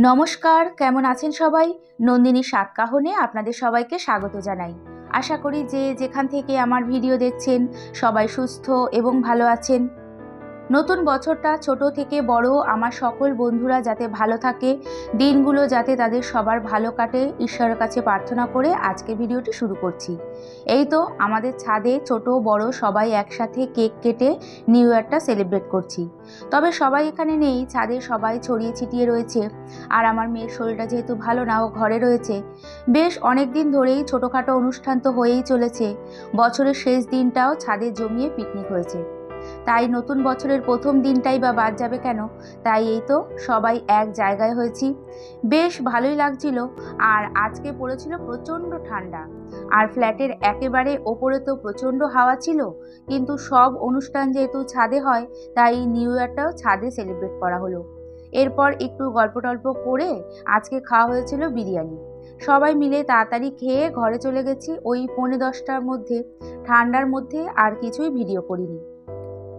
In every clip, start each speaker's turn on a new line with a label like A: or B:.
A: নমস্কার, কেমন আছেন সবাই? নন্দিনী সাতকাহনে আপনাদের সবাইকে স্বাগত জানাই। আশা করি যে যেখান থেকে আমার ভিডিও দেখছেন, সবাই সুস্থ এবং ভালো আছেন। নতুন বছরটা ছোট থেকে বড় আমার সকল বন্ধুরা যাতে ভালো থাকে, দিনগুলো যাতে তাদের সবার ভালো কাটে, ঈশ্বরের কাছে প্রার্থনা করে আজকে ভিডিওটি শুরু করছি। এই তো আমাদের ছাদে ছোট, বড় সবাই একসাথে কেক কেটে নিউ ইয়ারটা সেলিব্রেট করছি। তবে সবাই এখানে নেই, ছাদে সবাই ছড়িয়ে ছিটিয়ে রয়েছে। আর আমার মেয়ের শরীরটা যেহেতু ভালো না, ও ঘরে রয়েছে। বেশ অনেক দিন ধরেই ছোটোখাটো অনুষ্ঠান তো হয়েই চলেছে। বছরের শেষ দিনটাও ছাদে জমিয়ে পিকনিক হয়েছে। তাই নতুন বছরের প্রথম দিনটাই বা বাদ যাবে কেন? তাই এই তো সবাই এক জায়গায় হয়েছি। বেশ ভালোই লাগছিল আর আজকে পড়েছিল প্রচণ্ড ঠান্ডা। আর ফ্ল্যাটের একেবারে ওপরে তো প্রচণ্ড হাওয়া ছিল, কিন্তু সব অনুষ্ঠান যেহেতু ছাদে হয়, তাই নিউ ইয়ারটাও ছাদে সেলিব্রেট করা হলো। এরপর একটু গল্প টল্প করে আজকে খাওয়া হয়েছিল বিরিয়ানি। সবাই মিলে তাড়াতাড়ি খেয়ে ঘরে চলে গেছি ওই পৌনে দশটার মধ্যে। ঠান্ডার মধ্যে আর কিছুই ভিডিও করিনি।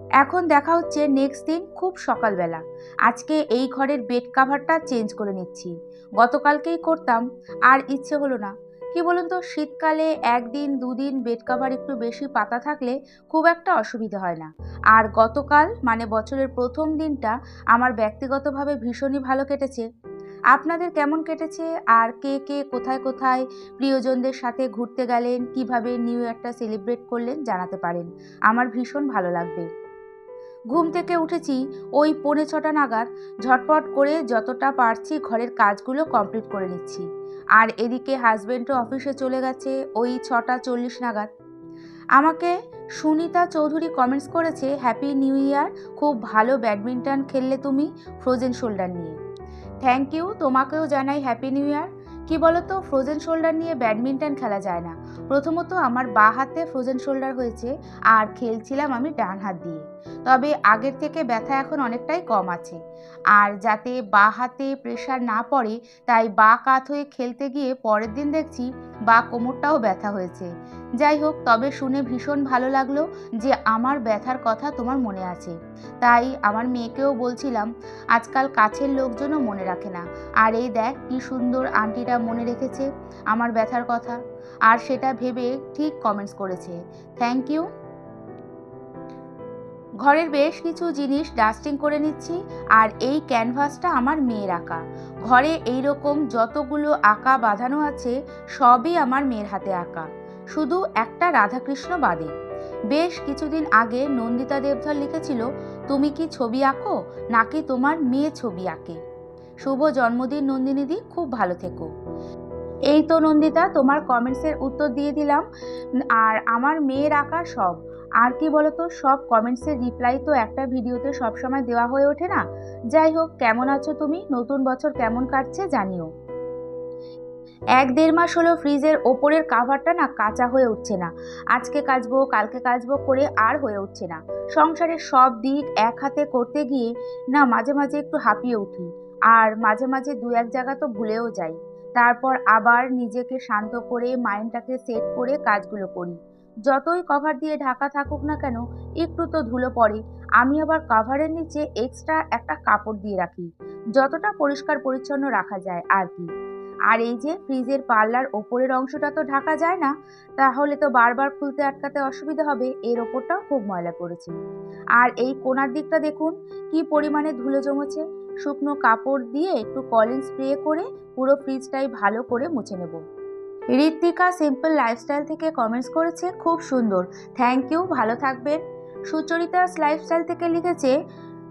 A: এখন দেখা হচ্ছে নেক্সট দিন খুব সকালবেলা। আজকে এই ঘরের বেড কাভারটা চেঞ্জ করে নিচ্ছি। গতকালকেই করতাম, আর ইচ্ছে হলো না। কি বলুন তো, শীতকালে একদিন, দুদিন বেড কাভার একটু বেশি পাতা থাকলে খুব একটা অসুবিধা হয় না। আর গতকাল মানে বছরের প্রথম দিনটা, আমার ব্যক্তিগতভাবে ভীষণই ভালো কেটেছে। আপনাদের কেমন কেটেছে? আর কে কে, কোথায় কোথায় প্রিয়জনদের সাথে ঘুরতে গেলেন? কীভাবে নিউ ইয়ারটা সেলিব্রেট করলেন? জানাতে পারেন। আমার ভীষণ ভালো লাগবে। ঘুম থেকে উঠেছি, ওই পৌনে ছটা নাগাদ ঝটপট করে যতটা পারছি ঘরের কাজগুলো কমপ্লিট করে নিচ্ছি। আর এদিকে হাজব্যান্ডও অফিসে চলে গেছে ওই ছটা চল্লিশ নাগাদ। আমাকে সুনিতা চৌধুরী কমেন্টস করেছে হ্যাপি নিউ ইয়ার খুব ভালো ব্যাডমিন্টন খেললে তুমি ফ্রোজেন শোল্ডার নিয়ে। থ্যাংক ইউ তোমাকেও জানাই হ্যাপি নিউ ইয়ার কি বলতো ফ্রোজেন শোল্ডার নিয়ে ব্যাডমিন্টন খেলা যায় না। প্রথমত আমার বা হাতে ফ্রোজেন শোল্ডার হয়েছে, আর খেলছিলাম আমি ডান হাত দিয়ে। তবে আগের থেকে ব্যথা এখন অনেকটাই কম আছে। আর যাতে বা হাতে প্রেশার না পড়ে, তাই বা কাত হয়ে খেলতে গিয়ে পরের দিন দেখছি বা কোমরটাও ব্যথা হয়েছে। যাই হোক, তবে শুনে ভীষণ ভালো লাগল যে আমার ব্যথার কথা তোমার মনে আছে। তাই আমার মেয়েকেও বলছিলাম, আজকাল কাছের লোকজনও মনে রাখে না। আর এই দেখ, কি সুন্দর আন্টিটা মনে রেখেছে আমার ব্যথার কথা। আর সেটা ভেবে ঠিক কমেন্টস করেছে। থ্যাংক ইউ ঘরের বেশ কিছু জিনিস ডাস্টিং করে নিচ্ছি, আর এই ক্যানভাসটা আমার মেয়ের আঁকা। ঘরে এই রকম যতগুলো আঁকা বাঁধানো আছে, সবই আমার মেয়ের হাতে আঁকা। শুধু একটা রাধাকৃষ্ণ বাদে। বেশ কিছুদিন আগে নন্দিতা দেবধর লিখেছিল, তুমি কি ছবি আঁকো, নাকি তোমার মেয়ে ছবি আঁকে? শুভ জন্মদিন নন্দিনীদি খুব ভালো থেকো। এই তো নন্দিতা, তোমার কমেন্টসের উত্তর দিয়ে দিলাম। আর আমার মেয়ের আঁকা সব। আর কি বলতো, সব কমেন্টসের রিপ্লাই তো একটা ভিডিওতে সবসময় দেওয়া হয়ে ওঠে না। যাই হোক, কেমন আছো তুমি? নতুন বছর কেমন কাটছে জানিও। এক দেড় মাস হলো ফ্রিজের ওপরের কাভারটা না কাঁচা হয়ে উঠছে না। আজকে কাচবো, কালকে কাচবো করে আর হয়ে উঠছে না। সংসারের সব দিক এক হাতে করতে গিয়ে না মাঝে মাঝে একটু হাঁপিয়ে উঠি। আর মাঝে মাঝে দু এক জায়গা তো ভুলেও যাই। তারপর আবার নিজেকে শান্ত করে মাইন্ডটাকে সেট করে কাজগুলো করি। যতই কভার দিয়ে ঢাকা থাকুক না কেন, একটু তো ধুলো পড়ে। আমি আবার কভারের নিচে এক্সট্রা একটা কাপড় দিয়ে রাখি, যতটা পরিষ্কার পরিচ্ছন্ন রাখা যায় আর কি। আর এই যে ফ্রিজের পাল্লার ওপরের অংশটা তো ঢাকা যায় না, তাহলে তো বারবার খুলতে আটকাতে অসুবিধা হবে, এর ওপরটাও খুব ময়লা পড়েছে। আর এই কোনার দিকটা দেখুন, কি পরিমাণে ধুলো জমেছে। শুকনো কাপড় দিয়ে একটু কলিন স্প্রে করে পুরো ফ্রিজটাই ভালো করে মুছে নেব। ঋত্বিকা সিম্পল লাইফস্টাইল থেকে কমেন্টস করেছে, খুব সুন্দর। থ্যাংক ইউ ভালো থাকবেন। সুচরিতাস লাইফস্টাইল থেকে লিখেছে,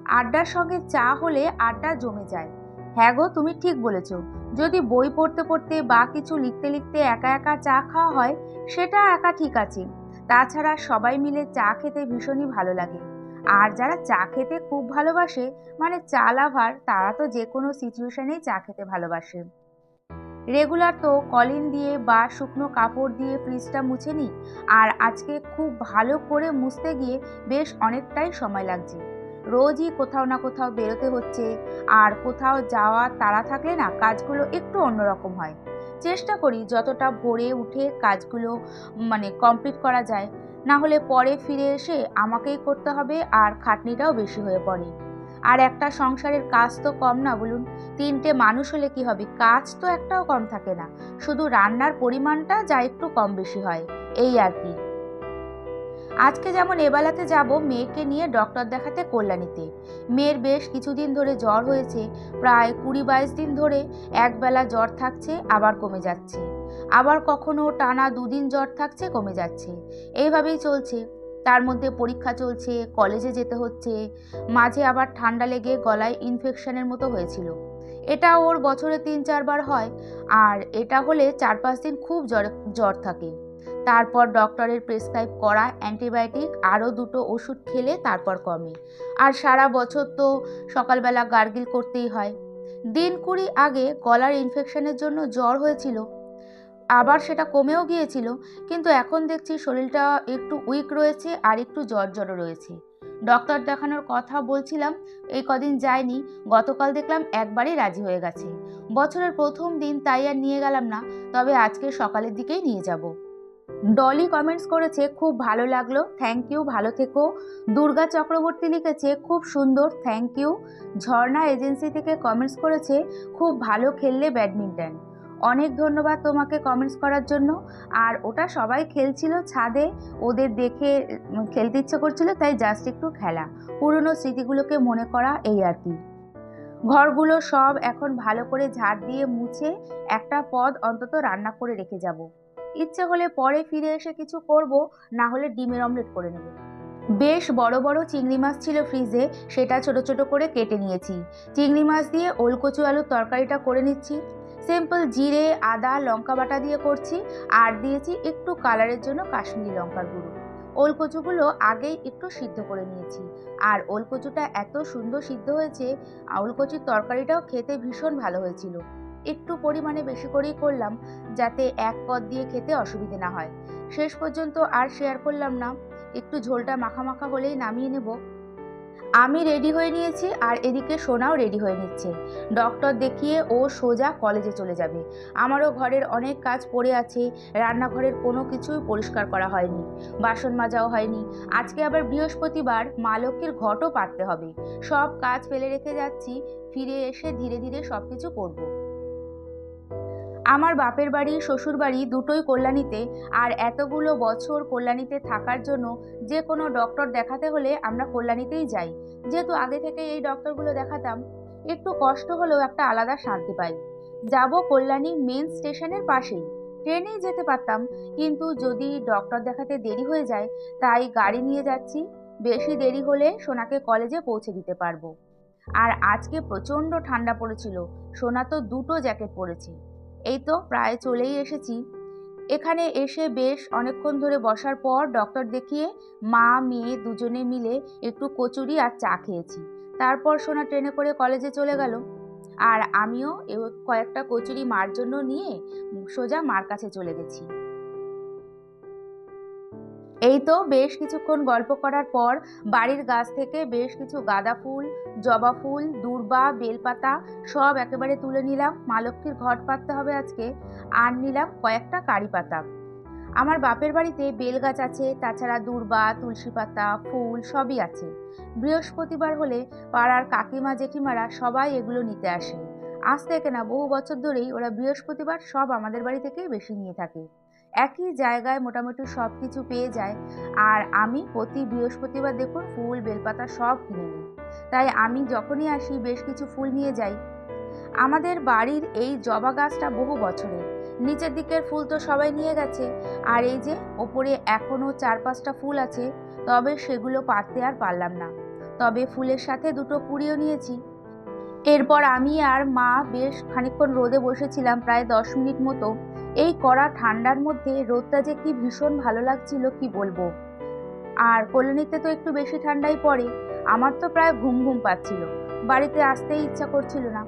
A: আড্ডার সঙ্গে চা হলে আড্ডা জমে যায়। হ্যাঁ গো, তুমি ঠিক বলেছ। যদি বই পড়তে পড়তে বা কিছু লিখতে লিখতে একা একা চা খাওয়া হয়, সেটা একা ঠিক আছে। তাছাড়া সবাই মিলে চা খেতে ভীষণই ভালো লাগে। আর যারা চা খেতে খুব ভালোবাসে মানে চা লাভার, তারা তো যে কোনো সিচুয়েশনেই চা খেতে ভালোবাসে। রেগুলার তো কলিন দিয়ে বা শুকনো কাপড় দিয়ে ফ্রিজটা মুছে নিই। আর আজকে খুব ভালো করে মুছতে গিয়ে বেশ অনেকটাই সময় লাগছে। রোজই কোথাও না কোথাও বেরোতে হচ্ছে। আর কোথাও যাওয়া তাড়া থাকলে না কাজগুলো একটু অন্যরকম হয়। চেষ্টা করি যতটা ভোরে উঠে কাজগুলো মানে কমপ্লিট করা যায়। না হলে পরে ফিরে এসে আমাকেই করতে হবে আর খাটনিটাও বেশি হয়ে পড়ে। আর একটা সংসারের কাজ তো কম না বলুন। তিনটে মানুষ হলে কি হবে? কাজ তো একটাও কম থাকে না। শুধু রান্নার পরিমাণটা যা একটু কম বেশি হয়। এই আর কি। আজকে যেমন এবেলাতে যাব, মেয়েকে নিয়ে ডক্টর দেখাতে কল্যাণীতে। মেয়ের বেশ কিছুদিন ধরে জ্বর হয়েছে, প্রায় কুড়ি বাইশ দিন ধরে। একবেলা জ্বর থাকছে, আবার কমে যাচ্ছে। আবার কখনো টানা দুদিন জ্বর থাকছে, কমে যাচ্ছে। এইভাবেই চলছে। তার মধ্যে পরীক্ষা চলছে, কলেজে যেতে হচ্ছে, মাঝে আবার ঠান্ডা লেগে গলায় ইনফেকশনের মতো হয়েছিল। এটা ওর বছরে তিন চারবার হয়, আর এটা হলে চার পাঁচ দিন খুব জ্বর জ্বর থাকে। তারপর ডক্টরের প্রেসক্রাইব করা অ্যান্টিবায়োটিক, আরও দুটো ওষুধ খেলে তারপর কমে। আর সারা বছর তো সকালবেলা গার্গিল করতেই হয়। দিন কুড়ি আগে গলার ইনফেকশনের জন্য জ্বর হয়েছিল আবার সেটা কমেও গিয়েছিল, কিন্তু এখন দেখছি শরীরটা একটু উইক রয়েছে আর একটু জ্বর জ্বরও রয়েছে। ডক্টর দেখানোর কথা বলছিলাম, এই কদিন যায়নি, গতকাল দেখলাম একবারই রাজি হয়ে গেছে। বছরের প্রথম দিন তাই আর নিয়ে গেলাম না, তবে আজকে সকালের দিকেই নিয়ে যাব। ডলি কমেন্টস করেছে, খুব ভালো লাগল থ্যাংক ইউ ভালো থেকো। দুর্গা চক্রবর্তী লিখেছে, খুব সুন্দর থ্যাংক ইউ ঝর্ণা এজেন্সি থেকে কমেন্টস করেছে, খুব ভালো খেললে ব্যাডমিন্টন। অনেক ধন্যবাদ তোমাকে কমেন্টস করার জন্য। আর ওটা সবাই খেলছিল ছাদে, ওদের দেখে খেলতে ইচ্ছে করছিল, তাই জাস্ট একটু খেলা। পুরনো স্মৃতিগুলোকে মনে করা এই আর কি। ঘরগুলো সব এখন ভালো করে ঝাড় দিয়ে মুছে একটা পদ অন্তত রান্না করে রেখে যাব। ইচ্ছে হলে পরে ফিরে এসে কিছু করব, না হলে ডিমের অমলেট করে নেব। বেশ বড় বড় চিংড়ি মাছ ছিল ফ্রিজে সেটা ছোট ছোট করে কেটে নিয়েছি। চিংড়ি মাছ দিয়ে ওলকচু আলুর তরকারিটা করে নিচ্ছি। সিম্পল জিরে, আদা, লঙ্কা বাটা দিয়ে করছি। আর দিয়েছি একটু কালারের জন্য কাশ্মীরি লঙ্কার গুঁড়ো। ওলকচুগুলো আগেই একটু সিদ্ধ করে নিয়েছি। আর ওলকচুটা এত সুন্দর সিদ্ধ হয়েছে ওলকচুর তরকারিটাও খেতে ভীষণ ভালো হয়েছিল। একটু পরিমাণে বেশি করেই করলাম, যাতে এক পদ দিয়ে খেতে অসুবিধে না হয়। শেষ পর্যন্ত আর শেয়ার করলাম না। একটু ঝোলটা মাখা মাখা হলেই নামিয়ে নেব। আমি রেডি হয়ে নিয়েছি আর এদিকে সোনাও রেডি হয়ে নিচ্ছে। ডক্টর দেখিয়ে ও সোজা কলেজে চলে যাবে। আমারও ঘরের অনেক কাজ পড়ে আছে, রান্নাঘরের কোনো কিছুই পরিষ্কার করা হয়নি, বাসন মাজাও হয়নি। আজকে আবার বৃহস্পতিবার, মা লক্ষ্মীর ঘটও পাততে হবে। সব কাজ ফেলে রেখে যাচ্ছি, ফিরে এসে ধীরে ধীরে সব কিছু করব। আমার বাপের বাড়ি, শ্বশুর বাড়ি দুটোই কল্যাণীতে। আর এতগুলো বছর কল্যাণীতে থাকার জন্য যে কোনো ডক্টর দেখাতে হলে আমরা কল্যাণীতেই যাই। যেহেতু আগে থেকে এই ডক্টরগুলো দেখাতাম, একটু কষ্ট হলেও একটা আলাদা শান্তি পাই। যাব কল্যাণী মেন স্টেশনের পাশেই। ট্রেনেই যেতে পারতাম, কিন্তু যদি ডক্টর দেখাতে দেরি হয়ে যায়, তাই গাড়ি নিয়ে যাচ্ছি। বেশি দেরি হলে সোনাকে কলেজে পৌঁছে দিতে পারব। আর আজকে প্রচণ্ড ঠান্ডা পড়েছিল, সোনা তো দুটো জ্যাকেট পরেছে। এই তো প্রায় চলেই এসেছি। এখানে এসে বেশ অনেকক্ষণ ধরে বসার পর ডক্টর দেখিয়ে মা, মেয়ে দুজনে মিলে একটু কচুরি আর চা খেয়েছি। তারপর সোনা ট্রেনে করে কলেজে চলে গেল। আর আমিও কয়েকটা কচুরি মার জন্য নিয়ে সোজা মার কাছে চলে গেছি। এই তো বেশ কিছুক্ষণ গল্প করার পর বাড়ির গাছ থেকে বেশ কিছু গাঁদা ফুল, জবা ফুল, দূর্বা, বেলপাতা সব একেবারে তুলে নিলাম। মা লক্ষ্মীর ঘট পাততে হবে আজকে। আর নিলাম কয়েকটা কারি পাতা। আমার বাপের বাড়িতে বেল গাছ আছে, তাছাড়া দূর্বা, তুলসী পাতা, ফুল সবই আছে। বৃহস্পতিবার হলে পাড়ার কাকিমা, জেঠিমারা সবাই এগুলো নিতে আসে। আজ থেকে না বহু বছর ধরেই ওরা বৃহস্পতিবার সব আমাদের বাড়ি থেকেই বেশি নিয়ে থাকে। একই জায়গায় মোটামুটি সব কিছু পেয়ে যায়। আর আমি প্রতি বৃহস্পতিবার দেখুন ফুল, বেলপাতা সব কিনে নিই। তাই আমি যখনই আসি বেশ কিছু ফুল নিয়ে যাই। আমাদের বাড়ির এই জবা গাছটা বহু বছরের। নিচের দিকের ফুল তো সবাই নিয়ে গেছে। আর এই যে ওপরে এখনও চার পাঁচটা ফুল আছে, তবে সেগুলো পাততে আর পারলাম না। তবে ফুলের সাথে দুটো কুড়িও নিয়েছি। এরপর আমি আর মা বেশ খানিকক্ষণ রোদে বসেছিলাম, প্রায় দশ মিনিট মতো। এই কড়া ঠান্ডার মধ্যে রোদটা যে কি ভীষণ ভালো লাগছিল, কি বলব? আর কলোনিতে তো একটু বেশি ঠান্ডাই পড়ে, আমার তো প্রায় ঘুম ঘুম পাচ্ছিল। বাড়িতে আসতেই ইচ্ছা করছিল না।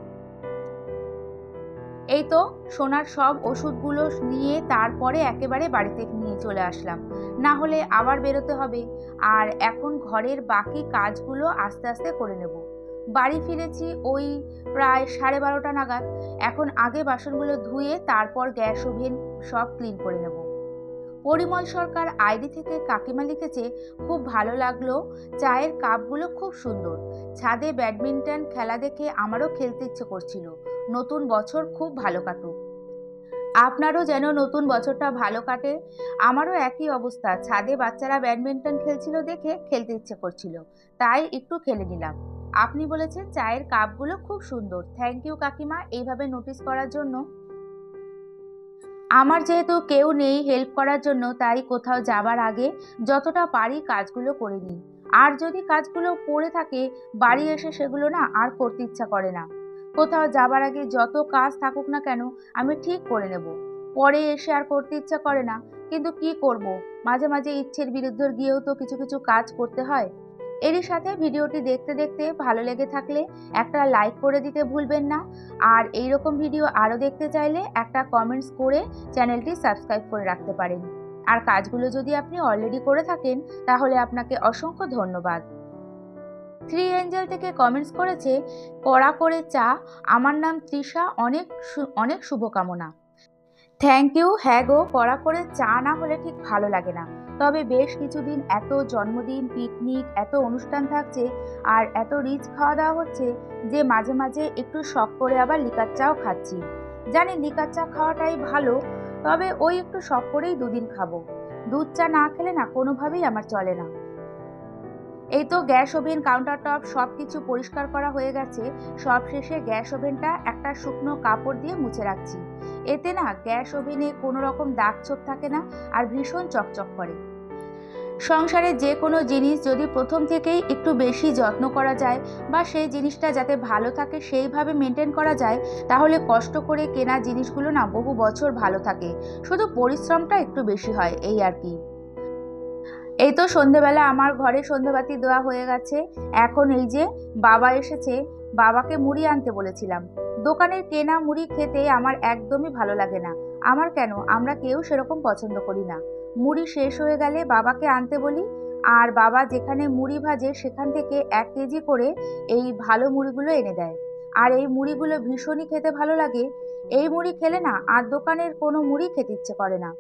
A: এই তো সোনার সব ওষুধগুলো নিয়ে তারপরে একেবারে বাড়িতে নিয়ে চলে আসলাম। না হলে আবার বেরোতে হবে। আর এখন ঘরের বাকি কাজগুলো আস্তে আস্তে করে নেব। বাড়ি ফিরেছি ওই প্রায় সাড়ে বারোটা নাগাদ। এখন আগে বাসনগুলো ধুয়ে তারপর গ্যাস ওভেন সব ক্লিন করে নেব। পরিমল সরকার আইডি থেকে কাকিমা লিখেছে, খুব ভালো লাগল। চায়ের কাপগুলো খুব সুন্দর। ছাদে ব্যাডমিন্টন খেলা দেখে আমারও খেলতে ইচ্ছে করছিল। নতুন বছর খুব ভালো কাটুক। আপনারও যেন নতুন বছরটা ভালো কাটে। আমারও একই অবস্থা। ছাদে বাচ্চারা ব্যাডমিন্টন খেলছিল দেখে খেলতে ইচ্ছে করছিল। তাই একটু খেলে নিলাম। আপনি বলেছেন চায়ের কাপগুলো খুব সুন্দর। থ্যাংক ইউ কাকিমা, এইভাবে নোটিস করার জন্য। আমার যেহেতু কেউ নেই হেল্প করার জন্য, তাই কোথাও যাবার আগে যতটা পারি কাজগুলো করে নিই। আর যদি কাজগুলো পড়ে থাকে, বাড়ি এসে সেগুলো না আর করতে ইচ্ছা করে না। কোথাও যাবার আগে যত কাজ থাকুক না কেন, আমি ঠিক করে নেব। পরে এসে আর করতে ইচ্ছা করে না, কিন্তু কি করব? মাঝে মাঝে ইচ্ছের বিরুদ্ধে গিয়েও তো কিছু কিছু কাজ করতে হয়। এরই সাথে ভিডিওটি দেখতে দেখতে ভালো লেগে থাকলে একটা লাইক করে দিতে ভুলবেন না। আর এই রকম ভিডিও আরও দেখতে চাইলে একটা কমেন্টস করে চ্যানেলটি সাবস্ক্রাইব করে রাখতে পারেন। আর কাজগুলো যদি আপনি অলরেডি করে থাকেন, তাহলে আপনাকে অসংখ্য ধন্যবাদ। থ্রি এঞ্জেল থেকে কমেন্টস করেছে, কড়া করে চা, আমার নাম তৃষা, অনেক অনেক শুভকামনা। থ্যাংক ইউ হ্যাঁ গো, কড়া করে চা না হলে ঠিক ভালো লাগে না। তবে বেশ কিছুদিন এত জন্মদিন পিকনিক এত অনুষ্ঠান থাকছে আর এত রিচ খাওয়া দাওয়া হচ্ছে যে মাঝে মাঝে একটু শখ করে আবার লিকার চাও খাচ্ছি। জানি লিকার চা খাওয়াটাই ভালো, তবে ওই একটু শখ করেই দুদিন খাব। দুধ চা না খেলে না কোনোভাবেই আমার চলে না। এই তো গ্যাস ওভেন কাউন্টার টপ সব কিছু পরিষ্কার করা হয়ে গেছে। সব শেষে গ্যাস ওভেনটা একটা শুকনো কাপড় দিয়ে মুছে রাখছি। এতে না গ্যাস ওভেনে কোনো রকম দাগ ছোপ থাকে না আর ভীষণ চকচক করে। সংসারে যে কোনো জিনিস যদি প্রথম থেকেই একটু বেশি যত্ন করা যায় বা সেই জিনিসটা যাতে ভালো থাকে সেইভাবে মেনটেন করা যায়, তাহলে কষ্ট করে কেনা জিনিসগুলো না বহু বছর ভালো থাকে। শুধু পরিশ্রমটা একটু বেশি হয়, এই আর কি। এই তো সন্ধেবেলা আমার ঘরে সন্ধেবাতি দেওয়া হয়ে গেছে। এখন এই যে বাবা এসেছে, বাবাকে মুড়ি আনতে বলেছিলাম। দোকানের কেনা মুড়ি খেতে আমার একদমই ভালো লাগে না। আমার কেন? আমরা কেউ সেরকম পছন্দ করি না। মুড়ি শেষ হয়ে গেলে বাবাকে আনতে বলি। আর বাবা যেখানে মুড়ি ভাজে সেখান থেকে এক কেজি করে এই ভালো মুড়িগুলো এনে দেয়। আর এই মুড়িগুলো ভীষণই খেতে ভালো লাগে। এই মুড়ি খেলে না আর দোকানের কোনো মুড়ি খেতে ইচ্ছে করে না।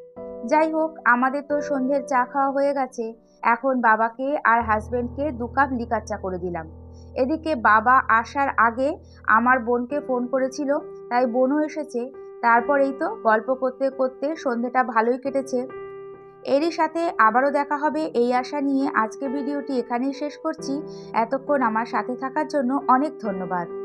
A: যাই হোক আমাদের তো সন্ধ্যের চা খাওয়া হয়ে গেছে। এখন বাবাকে আর হাজবেন্ডকে দু কাপ লিকার চা করে দিলাম। এদিকে বাবা আসার আগে আমার বোনকে ফোন করেছিল, তাই বোনও এসেছে। তারপর এই তো গল্প করতে করতে সন্ধেটা ভালোই কেটেছে। এরই সাথে আবারও দেখা হবে এই আশা নিয়ে। আজকে ভিডিওটি এখানেই শেষ করছি। এতক্ষণ আমার সাথে থাকার জন্য অনেক ধন্যবাদ।